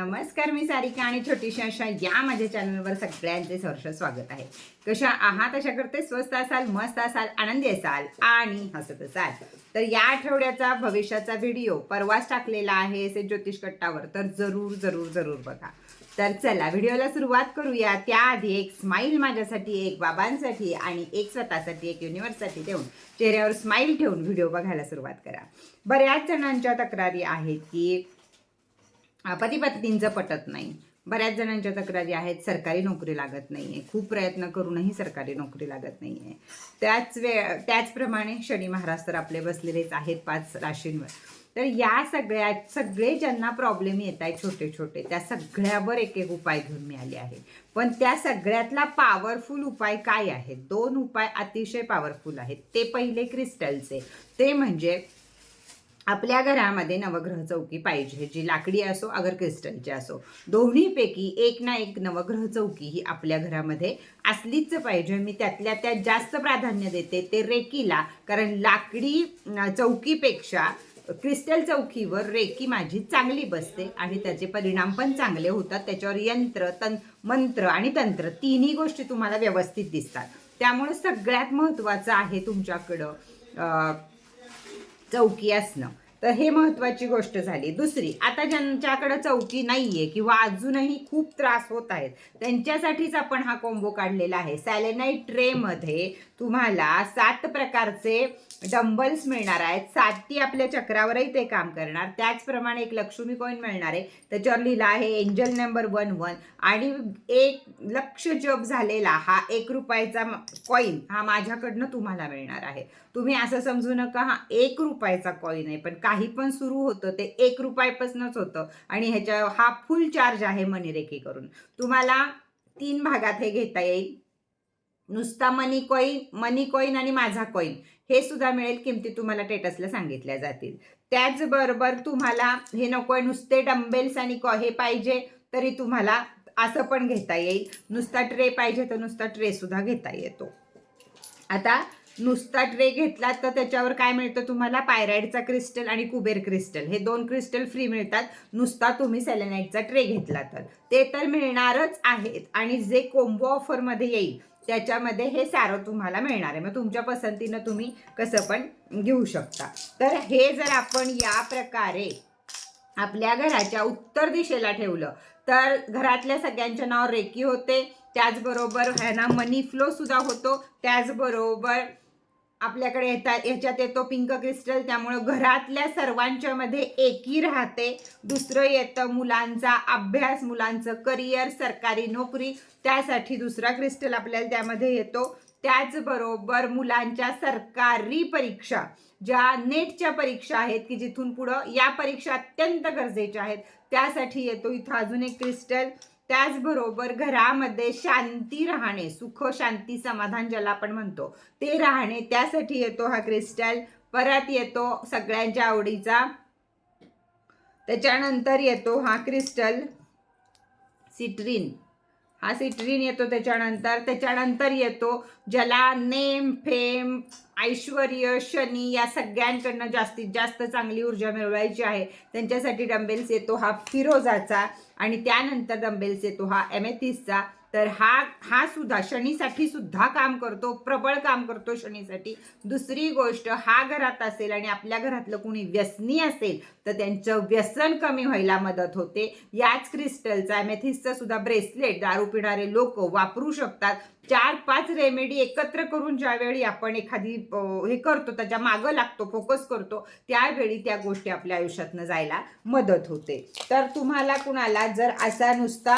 नमस्कार मी सारिका आणि छोटीशी अशा या माझ्या चॅनलवर सगळ्यांचे सहर्ष स्वागत आहे. कशा आहात? अशा करते स्वस्त असाल मस्त असाल आनंदी असाल आणि हसत असाल. तर या आठवड्याचा भविष्याचा व्हिडिओ परवाच टाकलेला आहे असे ज्योतिष कट्टावर. तर जरूर जरूर जरूर बघा. तर चला व्हिडिओला सुरुवात करूया. त्याआधी एक स्माईल माझ्यासाठी एक बाबांसाठी आणि एक स्वतःसाठी एक युनिव्हर्ससाठी ठेवून चेहऱ्यावर स्माईल ठेवून व्हिडिओ बघायला सुरुवात करा. बऱ्याच जणांच्या तक्रारी आहेत की पती पत्नींचं पटत नाही. बऱ्याच जणांच्या तक्रारी आहेत सरकारी नोकरी लागत नाही आहे खूप प्रयत्न करूनही सरकारी नोकरी लागत नाही आहे त्याच वेळ त्याचप्रमाणे शनी महाराज तर आपले बसलेलेच आहेत पाच राशींवर. तर या सगळ्या सगळे ज्यांना प्रॉब्लेम येत आहेत छोटे छोटे त्या सगळ्यावर एक एक उपाय घेऊन मिळाले आहे. पण त्या सगळ्यातला पॉवरफुल उपाय काय आहेत दोन उपाय अतिशय पॉवरफुल आहेत. ते पहिले क्रिस्टलचे ते म्हणजे आपल्या घरामध्ये नवग्रह चौकी पाहिजे. जी लाकडी असो अगर क्रिस्टलची असो. दोन्हीपैकी एक ना एक नवग्रह चौकी ही आपल्या घरामध्ये असलीच पाहिजे. मी त्यातल्या त्यात जास्त प्राधान्य देते ते रेकीला. कारण लाकडी चौकीपेक्षा क्रिस्टल चौकीवर रेकी माझी चांगली बसते आणि त्याचे परिणाम पण चांगले होतात. त्याच्यावर यंत्र तं मंत्र आणि तंत्र तिन्ही गोष्टी तुम्हाला व्यवस्थित दिसतात. त्यामुळे सगळ्यात महत्त्वाचं आहे तुमच्याकडं चौकी असणं. तर हे महत्त्वाची गोष्ट झाली. दुसरी आता ज्यांच्याकडे चौकी नाहीये किंवा अजूनही खूप त्रास होत आहेत त्यांच्यासाठीच आपण हा कोंबो काढलेला आहे. सॅलेनाईट ट्रेमध्ये तुम्हाला सात प्रकारचे डंबल्स मिळणार आहेत. साती आपल्या चक्रावरही ते काम करणार. त्याचप्रमाणे एक लक्ष्मी कॉईन मिळणार आहे. त्याच्यावर लिहिलं आहे एंजल नंबर वन वन आणि एक लक्ष जप झालेला हा एक रुपयाचा कॉईन हा माझ्याकडनं तुम्हाला मिळणार आहे. तुम्ही असं समजू नका हा एक रुपयाचा कॉईन आहे पण काही पण सुरू होतं ते एक रुपयापासूनच होतं. आणि ह्याच्या हा फुल चार्ज आहे मनीरेखी करून तुम्हाला तीन भागात हे घेता येईल. नुसता मनी कॉईन मनी कॉईन आणि माझा कॉईन हे सुद्धा मिळेल किमती तुम्हाला टेटसला सांगितल्या जातील. त्याचबरोबर तुम्हाला हे नको आहे नुसते डंबेल्स आणि कॉ हे पाहिजे तरी तुम्हाला असं पण घेता येईल. नुसता ट्रे पाहिजे तर नुसता ट्रे सुद्धा घेता येतो. आता नुसता ट्रे घेतला तर त्याच्यावर काय मिळतं तुम्हाला? पायराईडचा क्रिस्टल आणि कुबेर क्रिस्टल. हे दोन क्रिस्टल फ्री मिळतात. नुसता तुम्ही सेलेनाईटचा ट्रे घेतला तर. ते तर मिळणारच आहेत. आणि जे कोम्बो ऑफरमध्ये येईल त्याच्यामध्ये हे सारं तुम्हाला मिळणार आहे. मग तुमच्या पसंतीनं तुम्ही कसं पण घेऊ शकता. तर हे जर आपण या प्रकारे आपल्या घराच्या उत्तर दिशेला ठेवलं तर घरातल्या सगळ्यांच्या नाव रेकी होते. त्याचबरोबर ह्यांना मनी फ्लो सुद्धा होतो. त्याचबरोबर आपल्याकडे येतात ह्याच्यात येतो पिंक क्रिस्टल त्यामुळं घरातल्या सर्वांच्या मध्ये एकी राहते. दुसरं येतं मुलांचा अभ्यास मुलांचं करिअर सरकारी नोकरी. त्यासाठी दुसरा क्रिस्टल आपल्याला त्यामध्ये येतो. त्याचबरोबर मुलांच्या सरकारी परीक्षा ज्या नेटच्या परीक्षा आहेत की जिथून पुढं या परीक्षा अत्यंत गरजेच्या आहेत त्यासाठी येतो इथं अजून एक क्रिस्टल. त्याचबरोबर घरामध्ये शांती राहणे सुख शांती समाधान ज्याला आपण म्हणतो ते राहणे त्यासाठी येतो हा क्रिस्टल. परत येतो सगळ्यांच्या आवडीचा. त्याच्यानंतर येतो हा क्रिस्टल. सिट्रीन. हा सिट्रीन येतो त्याच्यानंतर त्याच्यानंतर येतो ज्याला नेम फेम ऐश्वर शनी या सगळ्यांकडनं जास्तीत जास्त चांगली ऊर्जा मिळवायची आहे. त्यांच्यासाठी डंबेल्स येतो हा फिरोजाचा आणि त्यानंतर डंबेल्स येतो हा एमेथिसचा तर हा हा सुद्धा शनीसाठी सुद्धा काम करतो प्रबळ काम करतो शनीसाठी. दुसरी गोष्ट हा घरात असेल आणि आपल्या घरातलं कुणी व्यसनी असेल तर त्यांचं व्यसन कमी व्हायला मदत होते. याच क्रिस्टलचा मेथिसचा सुद्धा ब्रेसलेट दारू पिणारे लोक वापरू शकतात. चार पाच रेमेडी एकत्र करून ज्यावेळी आपण एखादी हे करतो त्याच्या मागं लागतो फोकस करतो त्यावेळी त्या गोष्टी आपल्या आयुष्यातनं जायला मदत होते. तर तुम्हाला कुणाला जर असा नुसता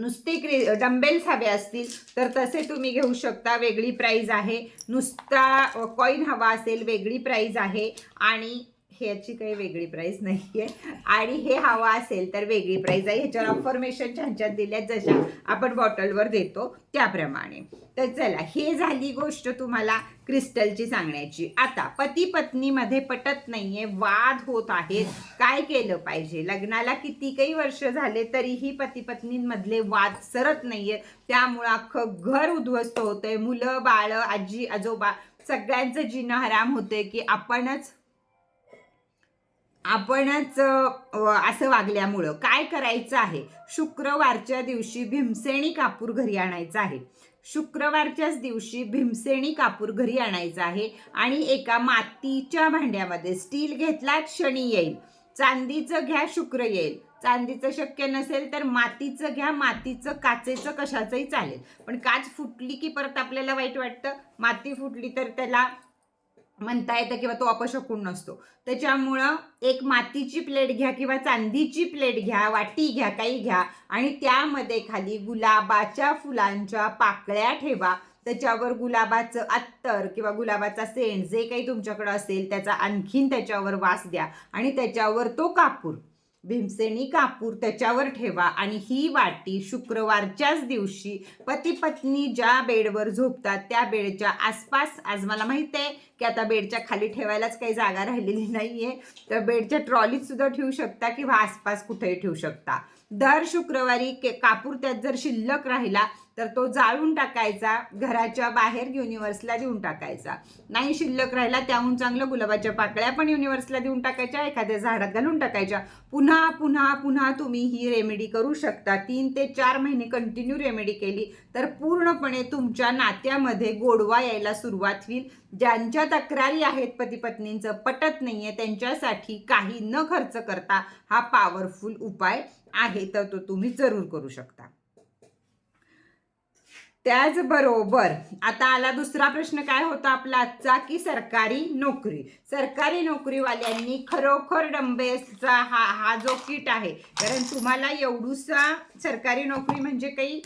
नुसते क्रि डंबेल्स हवे असतील तर तसे तुम्ही घेऊ शकता. वेगळी प्राईज आहे. नुसता कॉईन हवा असेल वेगळी प्राईज आहे. आणि ह्याची काही वेगळी प्राईस नाही आहे आणि हे हवा असेल तर वेगळी प्राईज आहे. ह्याच्यावर अफॉर्मेशन ह्यांच्यात दिल्यात. जशा आपण बॉटलवर देतो त्याप्रमाणे. तर चला हे झाली गोष्ट तुम्हाला क्रिस्टलची सांगण्याची. आता पती पत्नीमध्ये पटत नाहीये. वाद होत आहेत. काय केलं पाहिजे? लग्नाला किती काही वर्ष झाले तरीही पती पत्नींमधले वाद सरत नाहीये. त्यामुळं अख्खं घर उद्ध्वस्त होतंय. मुलं बाळ आजी आजोबा सगळ्यांचं जिणं हराम होतंय की आपणच आपणच असं वागल्यामुळं काय करायचं आहे? शुक्रवारच्या दिवशी भीमसेनी कापूर घरी आणायचा आहे. शुक्रवारच्याच दिवशी भीमसेनी कापूर घरी आणायचा आहे आणि एका मातीच्या भांड्यामध्ये स्टील घेतलात शनी येईल. चांदीचं घ्या शुक्र येईल. चांदीचं शक्य नसेल तर मातीचं घ्या मातीचं काचेचं कशाचंही चालेल. पण काच फुटली की परत आपल्याला वाईट वाटतं? माती फुटली तर त्याला म्हणता येतं किंवा तो अपशकून नसतो. त्याच्यामुळं एक मातीची प्लेट घ्या किंवा चांदीची प्लेट घ्या वाटी घ्या काही घ्या आणि त्यामध्ये खाली गुलाबाच्या फुलांच्या पाकळ्या ठेवा. त्याच्यावर गुलाबाचं अत्तर किंवा गुलाबाचा सेंट जे काही तुमच्याकडं असेल त्याचा आणखीन त्याच्यावर वास द्या आणि त्याच्यावर तो कापूर. भीमसेनी कापूर त्याच्यावर ठेवा आणि ही वाटी शुक्रवारच्याच दिवशी पती पत्नी ज्या बेडवर झोपतात त्या बेडच्या आसपास आज मला माहीत आहे की आता बेडच्या खाली ठेवायलाच काही जागा राहिलेली नाहीये तर बेडच्या ट्रॉलीत सुद्धा ठेवू शकता किंवा आसपास कुठेही ठेवू शकता. दर शुक्रवारी के कापूर त्यात जर शिल्लक राहिला तर तो जाळून टाकायचा घराच्या बाहेर युनिव्हर्सला देऊन टाकायचा. नाही शिल्लक राहिला त्याहून चांगलं गुलाबाच्या पाकळ्या पण युनिव्हर्सला देऊन टाकायच्या एखाद्या झाडात घालून टाकायच्या. पुन्हा पुन्हा पुन्हा तुम्ही ही रेमेडी करू शकता. तीन ते चार महिने कंटिन्यू रेमेडी केली तर पूर्णपणे तुमच्या नात्यामध्ये गोडवा यायला सुरुवात होईल. ज्यांच्या तक्रारी आहेत पती पत्नींचं पटत नाहीये त्यांच्यासाठी काही न खर्च करता हा पॉवरफुल उपाय आहे तर तो तुम्ही जरूर करू शकता. त्याचबरोबर आता आला दुसरा प्रश्न काय होता आपला आजचा की सरकारी नोकरी. सरकारी नोकरीवाल्यांनी खरोखर डंबेसचा हा हा जो किट आहे कारण तुम्हाला एवढूसा सरकारी नोकरी म्हणजे काही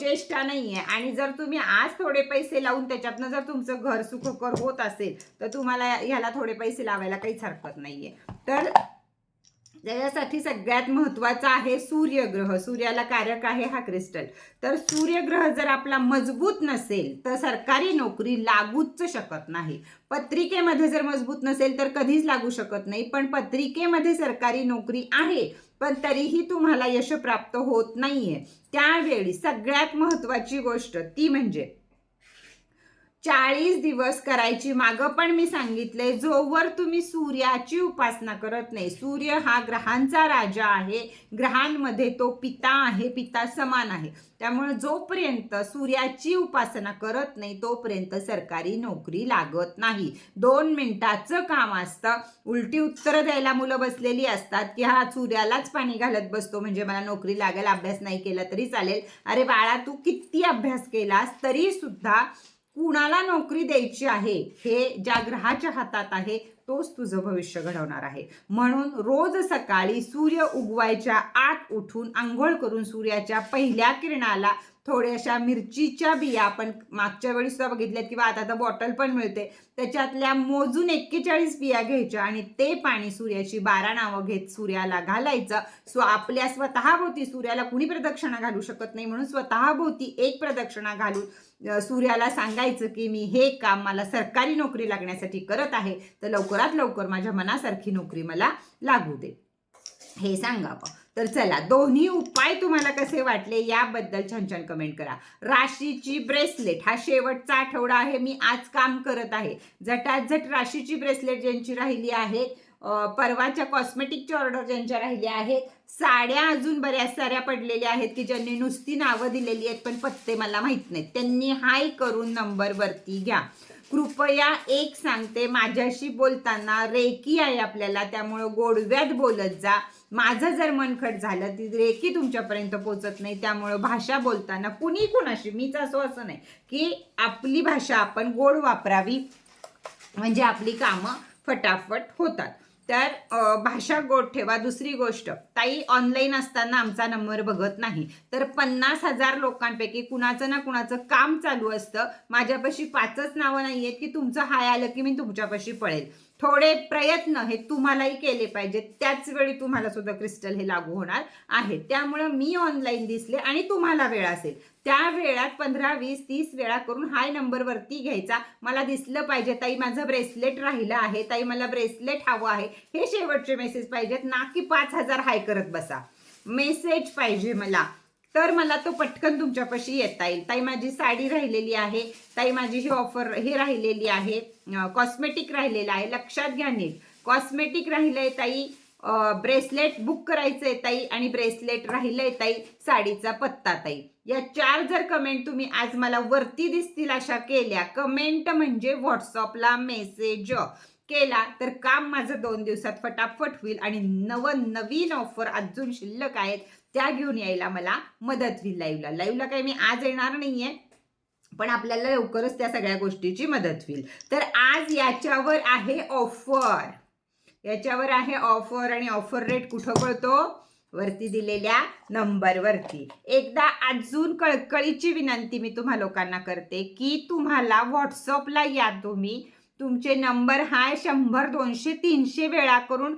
चेष्टा नाही आहे आणि जर तुम्ही आज थोडे पैसे लावून त्याच्यातनं जर तुमचं घर सुखकर होत असेल तर तुम्हाला ह्याला थोडे पैसे लावायला काहीच हरकत नाही आहे तर ज्याच्यासाठी सगळ्यात महत्त्वाचा आहे सूर्यग्रह. सूर्याला कारक आहे हा क्रिस्टल. तर सूर्यग्रह जर आपला मजबूत नसेल तर सरकारी नोकरी लागूच शकत नाही. पत्रिकेमध्ये जर मजबूत नसेल तर कधीच लागू शकत नाही. पण पत्रिकेमध्ये सरकारी नोकरी आहे पण तरीही तुम्हाला यश प्राप्त होत नाहीये. त्यावेळी सगळ्यात महत्त्वाची गोष्ट ती म्हणजे चाळीस दिवस करायची मागं पण मी सांगितलंय जोवर तुम्ही सूर्याची उपासना करत नाही. सूर्य हा ग्रहांचा राजा आहे. ग्रहांमध्ये तो पिता आहे पिता समान आहे. त्यामुळे जोपर्यंत सूर्याची उपासना करत नाही तोपर्यंत सरकारी नोकरी लागत नाही. दोन मिनिटाचं काम असतं. उलटी उत्तरं द्यायला मुलं बसलेली असतात की हा सूर्यालाच पाणी घालत बसतो म्हणजे मला नोकरी लागेल अभ्यास नाही केला तरी चालेल. अरे बाळा तू किती अभ्यास केलास तरी सुद्धा कुणाला नोकरी द्यायची आहे हे ज्या ग्रहाच्या हातात आहे तोच तुझं भविष्य घडवणार आहे. म्हणून रोज सकाळी सूर्य उगवायच्या आत उठून आंघोळ करून सूर्याच्या पहिल्या किरणाला थोड्याशा मिरचीच्या बिया आपण मागच्या वेळी सुद्धा बघितल्यात किंवा आता तर बॉटल पण मिळते. त्याच्यातल्या मोजून एक्केचाळीस बिया घ्यायच्या आणि ते पाणी सूर्याची बारा नावं घेत सूर्याला घालायचं. सो आपल्या स्वतःभोवती सूर्याला कुणी प्रदक्षिणा घालू शकत नाही म्हणून स्वतःभोवती एक प्रदक्षिणा घालून सूर्याला सांगायचं की मी हे काम मला सरकारी नोकरी लागण्यासाठी करत आहे. तर लवकरात लवकर माझ्या मनासारखी नोकरी मला लागू दे. हे सांगावं तर चला दोन्ही उपाय तुम्हाला कसे वाटले याबद्दल छान छान कमेंट करा. राशीची ब्रेसलेट हा शेवटचा आठवडा आहे मी आज काम करत आहे. झटाझट राशीची ब्रेसलेट ज्यांची राहिली आहे परवाच्या कॉस्मेटिकची ऑर्डर ज्यांच्या राहिल्या आहेत साड्या अजून बऱ्याच साऱ्या पडलेल्या आहेत की ज्यांनी नुसती नावं दिलेली आहेत पण पत्ते मला माहीत नाहीत. त्यांनी हाय करून नंबरवरती घ्या. कृपया एक सांगते माझ्याशी बोलताना रेकी आहे आपल्याला त्यामुळं गोडव्यात बोलत जा. माझं जर मनखट झालं ती रेकी तुमच्यापर्यंत पोचत नाही त्यामुळं भाषा बोलताना कुणी कुणाशी मीच असो असं नाही की आपली भाषा आपण गोड वापरावी म्हणजे आपली कामं फटाफट होतात. तर भाषा गोड ठेवा. दुसरी गोष्ट ताई ऑनलाईन असताना आमचा नंबर बघत नाही. तर पन्नास हजार लोकांपैकी कुणाचं ना कुणाचं काम चालू असतं. माझ्यापाशी पाचच नावं नाही आहेत की तुमचं हाय आलं की मी तुमच्यापाशी पळेल. थोडे प्रयत्न हे तुम्हालाही केले पाहिजेत. त्याच वेळी तुम्हाला सुद्धा क्रिस्टल हे लागू होणार आहे. त्यामुळं मी ऑनलाईन दिसले आणि तुम्हाला वेळ असेल. त्या वेळात पंधरा वीस तीस वेळा करून हाय नंबरवरती घ्यायचा. मला दिसलं पाहिजे ताई माझं ब्रेसलेट राहिलं आहे. ताई मला ब्रेसलेट हवं आहे. हे शेवटचे मेसेज पाहिजेत. ना की पाच हजार हाय करत बसा. मेसेज पाहिजे मला. तर मला तो पटकन तुमच्यापाशी येता येईल. ताई माझी साडी राहिलेली आहे. ताई माझी ही ऑफर हे राहिलेली आहे. कॉस्मेटिक राहिलेलं आहे. लक्षात घ्या नीट. कॉस्मेटिक राहिलंय ताई. ब्रेसलेट बुक करायचंय ताई आणि ब्रेसलेट राहिलंय ताई साडीचा पत्ता ताई. या चार जर कमेंट तुम्ही आज मला वरती दिसतील अशा केल्या कमेंट म्हणजे व्हॉट्सअपला मेसेज केला तर काम माझं दोन दिवसात फटाफट होईल आणि नवनवीन ऑफर अजून शिल्लक आहेत. त्या घेऊन यायला मला मदत होईल लाईव्हला लाईव्हला काही मी आज येणार नाहीये पण आपल्याला लवकरच त्या सगळ्या गोष्टीची मदत होईल. तर आज याच्यावर आहे ऑफर याच्यावर आहे ऑफर आणि ऑफर रेट कुठं कळतो? वरती दिलेल्या नंबरवरती. एकदा अजून कळकळीची विनंती मी तुम्हा लोकांना करते की तुम्हाला व्हॉट्सअपला या तुम्ही. तुमचे नंबर हाय शंभर दोनशे तीनशे वेळा करून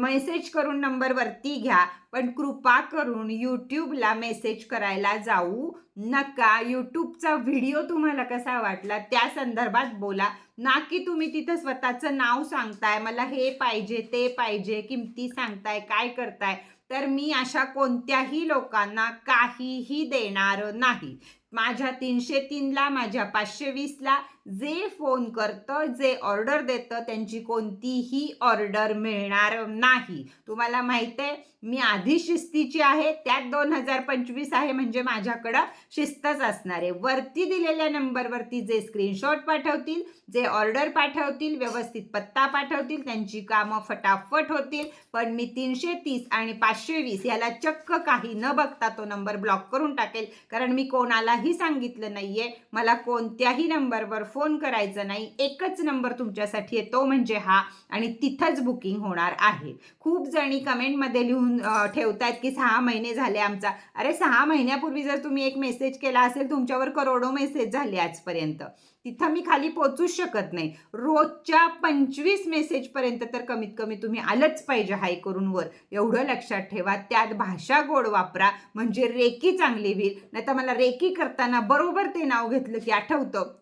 मेसेज करून नंबर वरती घ्या. पण कृपा करून यूट्यूबला मेसेज करायला जाऊ नका. यूट्यूबचा व्हिडिओ तुम्हाला कसा वाटला त्या संदर्भात बोला. ना की तुम्ही तिथं स्वतःचं नाव सांगताय मला हे पाहिजे ते पाहिजे किमती सांगताय काय करताय. तर मी अशा कोणत्याही लोकांना काहीही देणार नाही. माझ्या तीनशे तीनला माझ्या पाचशे वीसला जे फोन करतं जे ऑर्डर देतं त्यांची कोणतीही ऑर्डर मिळणार नाही. तुम्हाला माहिती आहे मी आधी शिस्तीची आहे त्यात दोन हजार पंचवीस आहे म्हणजे माझ्याकडं शिस्तच असणार आहे. वरती दिलेल्या नंबरवरती जे स्क्रीनशॉट पाठवतील जे ऑर्डर पाठवतील व्यवस्थित पत्ता पाठवतील त्यांची कामं फटाफट होतील. पण मी तीनशे तीस आणि पाचशे वीस याला चक्क काही न बघता तो नंबर ब्लॉक करून टाकेल. कारण मी कोणाला कोणालाही सांगितलं नाहीये. मला कोणत्याही नंबरवर फोन करायचा नाही. एकच नंबर तुमच्यासाठी येतो म्हणजे हा आणि तिथंच बुकिंग होणार आहे. खूप जणी कमेंटमध्ये लिहून अं, ठेवतायत की सहा महिने झाले आमचा. अरे सहा महिन्यापूर्वी जर तुम्ही एक मेसेज केला असेल तुमच्यावर करोडो मेसेज झाले आजपर्यंत. तिथं मी खाली पोचूच शकत नाही. रोजच्या पंचवीस मेसेजपर्यंत तर कमीत कमी तुम्ही आलंच पाहिजे हाय करून वर. एवढं लक्षात ठेवा त्यात भाषा गोड वापरा म्हणजे रेकी चांगली होईल. नाही तर मला रेकी करताना बरोबर ते नाव घेतलं की आठवतं.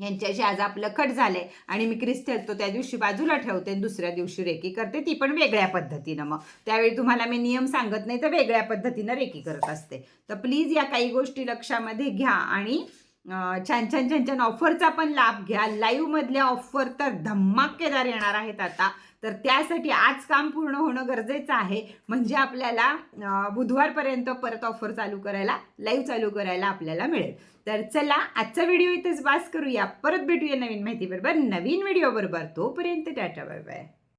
यांच्याशी आज आपलं खट झालंय. आणि मी क्रिस्टल तो त्या दिवशी बाजूला ठेवते आणि दुसऱ्या दिवशी रेकी करते ती पण वेगळ्या पद्धतीनं मग. त्यावेळी तुम्हाला मी नियम सांगत नाही तर वेगळ्या पद्धतीनं रेकी करत असते. तर प्लीज या काही गोष्टी लक्षामध्ये घ्या आणि छान छान छान छान ऑफरचा पण लाभ घ्या. लाईव्हमधल्या ऑफर तर धमाकेदार येणार आहेत आता. तर त्यासाठी आज काम पूर्ण होणं गरजेचं आहे. म्हणजे आपल्याला बुधवारपर्यंत परत ऑफर चालू करायला लाईव्ह चालू करायला आपल्याला मिळेल. तर चला आजचा व्हिडिओ इथेच बास करूया. परत भेटूया नवीन माहिती बरोबर नवीन व्हिडिओ बरोबर तोपर्यंत टाटा बाय बाय